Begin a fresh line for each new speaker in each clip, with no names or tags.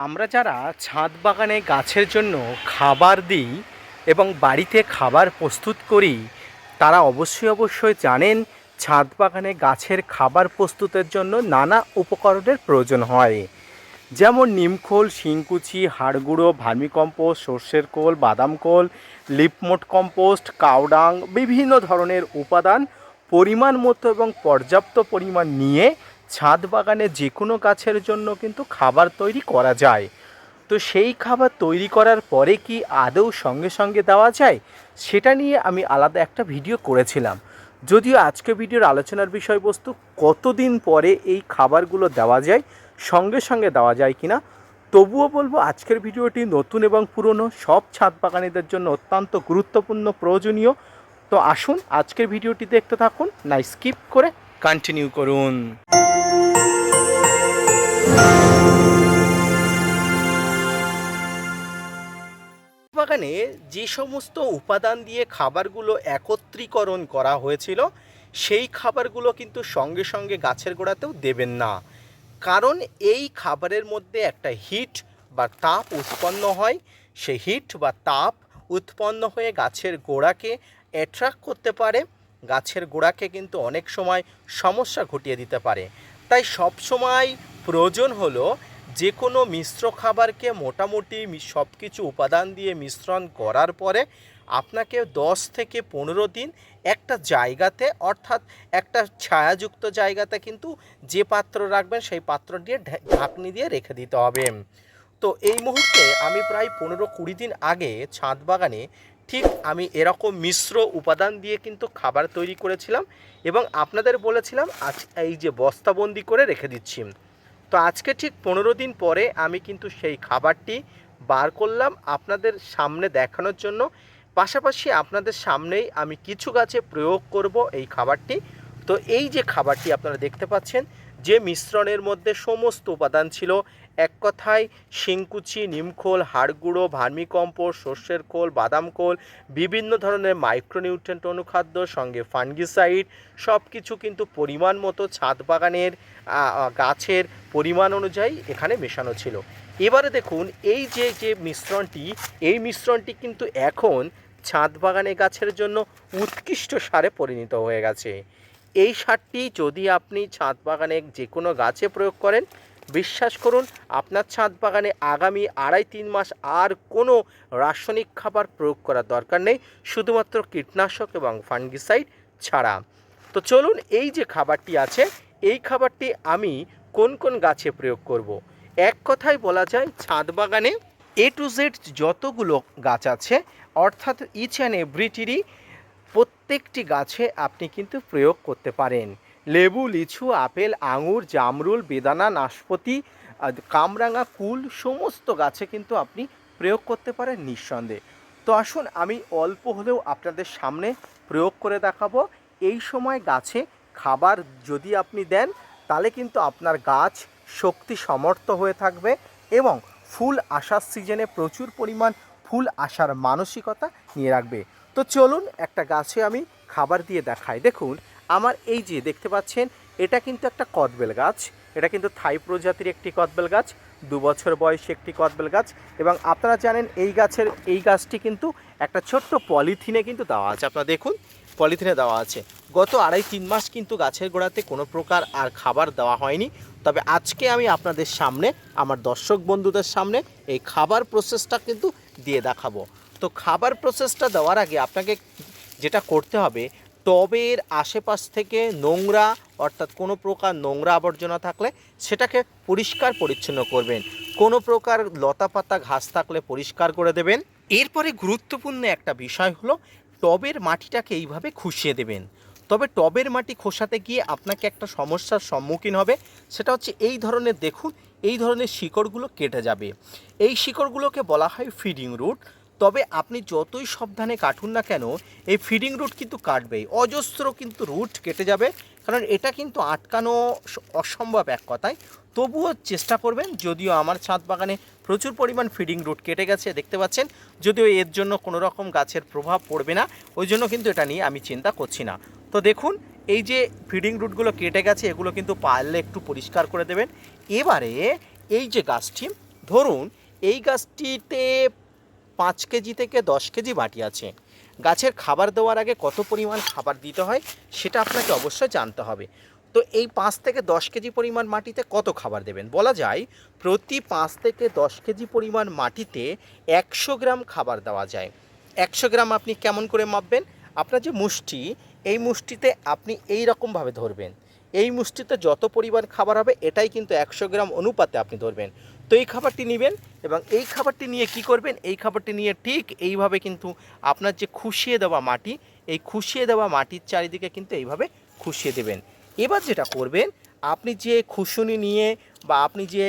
আমরা যারা ছাদ বাগানে গাছের জন্য খাবার দিই এবং বাড়িতে খাবার প্রস্তুত করি, তারা অবশ্যই অবশ্যই জানেন ছাদ বাগানে গাছের খাবার প্রস্তুতের জন্য নানা উপকরণের প্রয়োজন হয়। যেমন নিমখোল শিংকুচি, হাড়গুঁড়ো, ভার্মিকম্পোস্ট, সর্ষের কোল বাদাম খোল, লিপমোট কম্পোস্ট কাউডাং বিভিন্ন ধরনের উপাদান পরিমাণ মতো এবং পর্যাপ্ত পরিমাণ নিয়ে ছাদ বাগানে যে কোনো গাছের জন্য কিন্তু খাবার তৈরি করা যায়। তো সেই খাবার তৈরি করার পরে কি আদৌ সঙ্গে সঙ্গে দেওয়া যায়? সেটা নিয়ে আমি আলাদা একটা ভিডিও করেছিলাম। যদিও আজকে ভিডিওর আলোচনার বিষয়বস্তু কতদিন পরে এই খাবারগুলো দেওয়া যায়, সঙ্গে সঙ্গে দেওয়া যায় কিনা, তবুও বলব আজকের ভিডিওটি নতুন এবং পুরনো, সব ছাদ বাগানীদের জন্য অত্যন্ত গুরুত্বপূর্ণ, প্রয়োজনীয়। তো আসুন আজকের ভিডিওটি দেখতে থাকুন না স্কিপ করে কন্টিনিউ করুন। বাগানে যে সমস্ত উপাদান দিয়ে খাবারগুলো একত্রীকরণ করা হয়েছিল, সেই খাবারগুলো কিন্তু সঙ্গে সঙ্গে গাছের গোড়াতেও দেবেন না। কারণ এই খাবারের মধ্যে একটা হিট বা তাপ উৎপন্ন হয়। সেই হিট বা তাপ উৎপন্ন হয়ে গাছের গোড়াকে অ্যাট্রাক্ট করতে পারে। গাছের গোড়াকে কিন্তু অনেক সময় সমস্যা ঘটিয়ে দিতে পারে। তাই সব সময় প্রয়োজন হলো যে কোনো মিশ্র খাবারকে মোটামুটি সব কিছু উপাদান দিয়ে মিশ্রণ করার পরে আপনাকে দশ থেকে পনেরো দিন একটা জায়গাতে, অর্থাৎ একটা ছায়াযুক্ত জায়গাতে কিন্তু যে পাত্র রাখবেন সেই পাত্র দিয়ে ঢাকনি দিয়ে রেখে দিতে হবে। তো এই মুহূর্তে আমি প্রায় পনেরো কুড়ি দিন আগে ছাদ বাগানে ঠিক আমি এরকম মিশ্র উপাদান দিয়ে কিন্তু খাবার তৈরি করেছিলাম এবং আপনাদের বলেছিলাম, আজ এই যে বস্তাবন্দি করে রেখে দিচ্ছি। তো আজকে ঠিক পনেরো দিন পরে আমি কিন্তু সেই খাবারটি বার করলাম আপনাদের সামনে দেখানোর জন্য। পাশাপাশি আপনাদের সামনেই আমি কিছু গাছে প্রয়োগ করব এই খাবারটি। তো এই যে খাবারটি আপনারা দেখতে পাচ্ছেন, যে মিশ্রণের মধ্যে সমস্ত উপাদান ছিল এক কথায় শিংকুচি, নিমখোল, হাড়গুঁড়ো, ভার্মিকম্পোস্ট, সর্ষের খোল, বাদাম খোল, বিভিন্ন ধরনের মাইক্রোনিউট্রেন্ট অনুখাদ্য, সঙ্গে ফাঙ্গিসাইড সব কিছু কিন্তু পরিমাণ মতো ছাদ বাগানের গাছের পরিমাণ অনুযায়ী এখানে মেশানো ছিল। এবারে দেখুন, এই যে যে মিশ্রণটি, এই মিশ্রণটি কিন্তু এখন ছাদ বাগানে গাছের জন্য উৎকৃষ্ট সারে পরিণত হয়ে গেছে। এই সারটি যদি আপনি ছাদ বাগানে যে কোনো গাছে প্রয়োগ করেন বিশ্বাস করুন, আপনার ছাদ বাগানে আগামী আড়াই তিন মাস আর কোনো রাসায়নিক খাবার প্রয়োগ করার দরকার নেই, শুধুমাত্র কীটনাশক এবং ফাঙ্গিসাইড ছাড়া তো চলুন এই যে খাবারটি আছে, এই খাবারটি আমি কোন কোন গাছে প্রয়োগ করব। এক কথায় বলা যায়, ছাদ বাগানে এ টু জেড যতগুলো গাছ আছে, অর্থাৎ ইচ অ্যান্ড এভরিটিরই প্রত্যেকটি গাছে আপনি কিন্তু প্রয়োগ করতে পারেন লেবু, লিচু, আপেল, আঙুর, জামরুল, বেদানা, নাশপাতি কামরাঙা, কুল সমস্ত গাছে কিন্তু আপনি প্রয়োগ করতে পারেন নিঃসন্দেহে। তো আসুন আমি অল্প হলেও আপনাদের সামনে প্রয়োগ করে দেখাবো। এই সময় গাছে খাবার যদি আপনি দেন, তাহলে কিন্তু আপনার গাছ শক্তি সমর্থ হয়ে থাকবে এবং ফুল আসার সিজনে প্রচুর পরিমাণ ফুল আসার মানসিকতা নিয়ে রাখবে। তো চলুন একটা গাছে আমি খাবার দিয়ে দেখাই। দেখুন আমার এই যে দেখতে পাচ্ছেন, এটা কিন্তু একটা কদবেল গাছ। এটা কিন্তু থাই প্রজাতির একটি কদবেল গাছ, দু বছর বয়সী একটি কদবেল গাছ এবং আপনারা জানেন এই গাছের, এই গাছটি কিন্তু একটা ছোট্ট পলিথিনে কিন্তু দেওয়া আছে। আপনারা দেখুন, পলিথিনে দেওয়া আছে। গত আড়াই তিন মাস কিন্তু গাছের গোড়াতে কোনো প্রকার আর খাবার দেওয়া হয়নি। তবে আজকে আমি আপনাদের সামনে, আমার দর্শক বন্ধুদের সামনে এই খাবার প্রসেসটা কিন্তু দিয়ে দেখাবো। তো খাবার প্রসেসটা দেওয়ার আগে আপনাকে যেটা করতে হবে টবের আশেপাশ থেকে নোংরা, অর্থাৎ কোনো প্রকার নোংরা আবর্জনা থাকলে সেটাকে পরিষ্কার পরিচ্ছন্ন করবেন। কোনো প্রকার লতাপাতা ঘাস থাকলে পরিষ্কার করে দেবেন। এরপরে গুরুত্বপূর্ণ একটা বিষয় হলো, টবের মাটিটাকে এইভাবে খুশিয়ে দেবেন। তবে টবের মাটি খোসাতে গিয়ে আপনাকে একটা সমস্যার সম্মুখীন হবে, সেটা হচ্ছে এই ধরনের, দেখুন, এই ধরনের শিকড়গুলো কেটে যাবে। এই শিকড়গুলোকে বলা হয় ফিডিং রুট তবে আপনি যতই সাবধানে কাটুন না কেন, এই ফিডিং রুট কিন্তু কাটবেই। অজস্র কিন্তু রুট কেটে যাবে, কারণ এটা কিন্তু আটকানো অসম্ভব এক কথায়। তবুও চেষ্টা করবেন, যদিও আমার ছাদ বাগানে প্রচুর পরিমাণ ফিডিং রুট কেটে গেছে, দেখতে পাচ্ছেন? যদিও এর জন্য কোনো রকম গাছের প্রভাব পড়বে না, ওই জন্য কিন্তু এটা নিয়ে আমি চিন্তা করছি না। তো দেখুন, এই যে ফিডিং রুটগুলো কেটে গেছে, এগুলো কিন্তু পারলে একটু পরিষ্কার করে দেবেন। এবারে এই যে গাছটি, ধরুন, এই গাছটিতে পাঁচ কেজি থেকে দশ কেজি মাটি আছে। গাছের খাবার দেওয়ার আগে কত পরিমাণ খাবার দিতে হয় সেটা আপনাকে অবশ্যই জানতে হবে। তো এই পাঁচ থেকে দশ কেজি পরিমাণ মাটিতে কত খাবার দেবেন? বলা যায় প্রতি পাঁচ থেকে দশ কেজি পরিমাণ মাটিতে একশো গ্রাম খাবার দেওয়া যায়। একশো গ্রাম আপনি কেমন করে মাপবেন? আপনার যে মুষ্টি, এই মুষ্টিতে আপনি এই রকমভাবে ধরবেন। এই মুষ্টিতে যত পরিমাণ খাবার হবে, এটাই কিন্তু একশো গ্রাম অনুপাতে আপনি ধরবেন। তো এই খাবারটি নেবেন এবং এই খাবারটি নিয়ে কি করবেন? এই খাবারটি নিয়ে ঠিক এইভাবে কিন্তু আপনার যে খুশিয়ে দেওয়া মাটি, এই খুশিয়ে দেওয়া মাটির চারিদিকে কিন্তু এইভাবে খুশিয়ে দেবেন। এবার যেটা করবেন, আপনি যে খুশুনি নিয়ে বা আপনি যে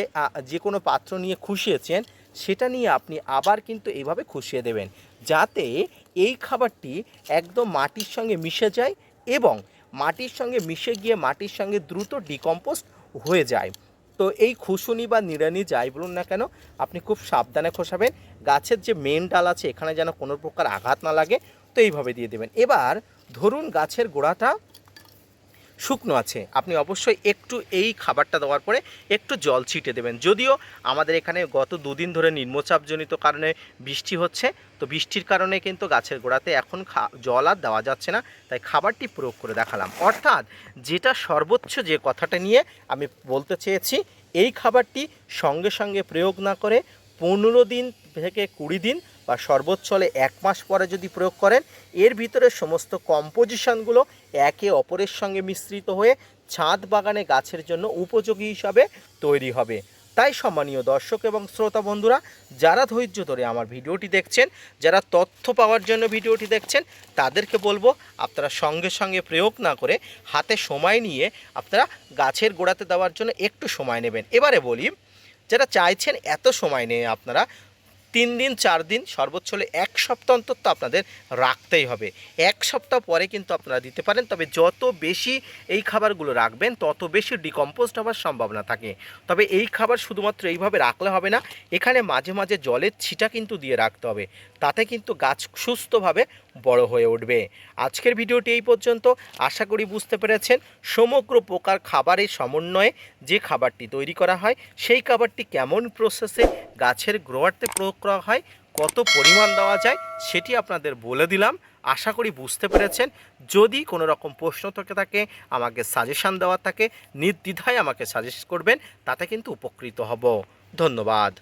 যে কোনো পাত্র নিয়ে খুশিয়েছেন, সেটা নিয়ে আপনি আবার কিন্তু এইভাবে খুশিয়ে দেবেন। যাতে এই খাবারটি একদম মাটির সঙ্গে মিশে যায় এবং মাটির সঙ্গে মিশে গিয়ে মাটির সঙ্গে দ্রুত ডিকম্পোস্ট হয়ে যায়। তো এই খুশুনি বা নিড়ানি যাই বলুন না কেন, আপনি খুব সাবধানে খোসাবেন। গাছের যে মেন ডাল আছে, এখানে যেন কোনো প্রকার আঘাত না লাগে। তো এইভাবে দিয়ে দেবেন। এবার ধরুন গাছের গোড়াটা শুকনো আছে, আপনি অবশ্যই একটু এই খাবারটা দেওয়ার পরে একটু জল ছিটে দেবেন। যদিও আমাদের এখানে গত দুদিন ধরে নিম্নচাপজনিত কারণে বৃষ্টি হচ্ছে, তো বৃষ্টির কারণে কিন্তু গাছের গোড়াতে এখন জল আর দেওয়া যাচ্ছে না, তাই খাবারটি প্রয়োগ করে দেখালাম। অর্থাৎ যেটা সর্বোচ্চ যে কথাটা নিয়ে আমি বলতে চেয়েছি, এই খাবারটি সঙ্গে সঙ্গে প্রয়োগ না করে পনেরো দিন থেকে কুড়ি দিন বা সর্বোচ্চ হলে এক মাস পরে যদি প্রয়োগ করেন, এর ভিতরে সমস্ত কম্পোজিশনগুলো একে অপরের সঙ্গে মিশ্রিত হয়ে ছাদ বাগানে গাছের জন্য উপযোগী হিসাবে তৈরি হবে। তাই সম্মানীয় দর্শক এবং শ্রোতা বন্ধুরা, যারা ধৈর্য ধরে আমার ভিডিওটি দেখছেন, যারা তথ্য পাওয়ার জন্য ভিডিওটি দেখছেন, তাদেরকে বলব আপনারা সঙ্গে সঙ্গে প্রয়োগ না করে হাতে সময় নিয়ে আপনারা গাছের গোড়াতে দেওয়ার জন্য একটু সময় নেবেন। এবারে বলি, যারা চাইছেন এত সময় নিয়ে আপনারা তিন দিন, চার দিন, সর্বোচ্চ হলে এক সপ্তাহ অন্তত আপনাদের রাখতেই হবে। এক সপ্তাহ পরে কিন্তু আপনারা দিতে পারেন, তবে যত বেশি এই খাবারগুলো রাখবেন, তত বেশি ডিকম্পোস্ট হওয়ার সম্ভাবনা থাকে। তবে এই খাবার শুধুমাত্র এইভাবে রাখলে হবে না, এখানে মাঝে মাঝে জলের ছিটা কিন্তু দিয়ে রাখতে হবে। তাতে কিন্তু গাছ সুস্থভাবে বড় হয়ে উঠবে। আজকের ভিডিওটি এই পর্যন্ত। আশা করি বুঝতে পেরেছেন, সমগ্র প্রকার খাবারের সমন্বয়ে যে খাবারটি তৈরি করা হয়, সেই খাবারটি কেমন প্রসেসে গাছের গ্রোয়ারতে প্রয়োগ করা হয়, কত পরিমাণ দেওয়া যায় সেটি আপনাদের বলে দিলাম। আশা করি বুঝতে পেরেছেন। যদি কোনো রকম প্রশ্ন থেকে থাকে, আমাকে সাজেশান দেওয়া থাকে, নির্দ্বিধায় আমাকে সাজেস্ট করবেন, তাতে কিন্তু উপকৃত হব। ধন্যবাদ।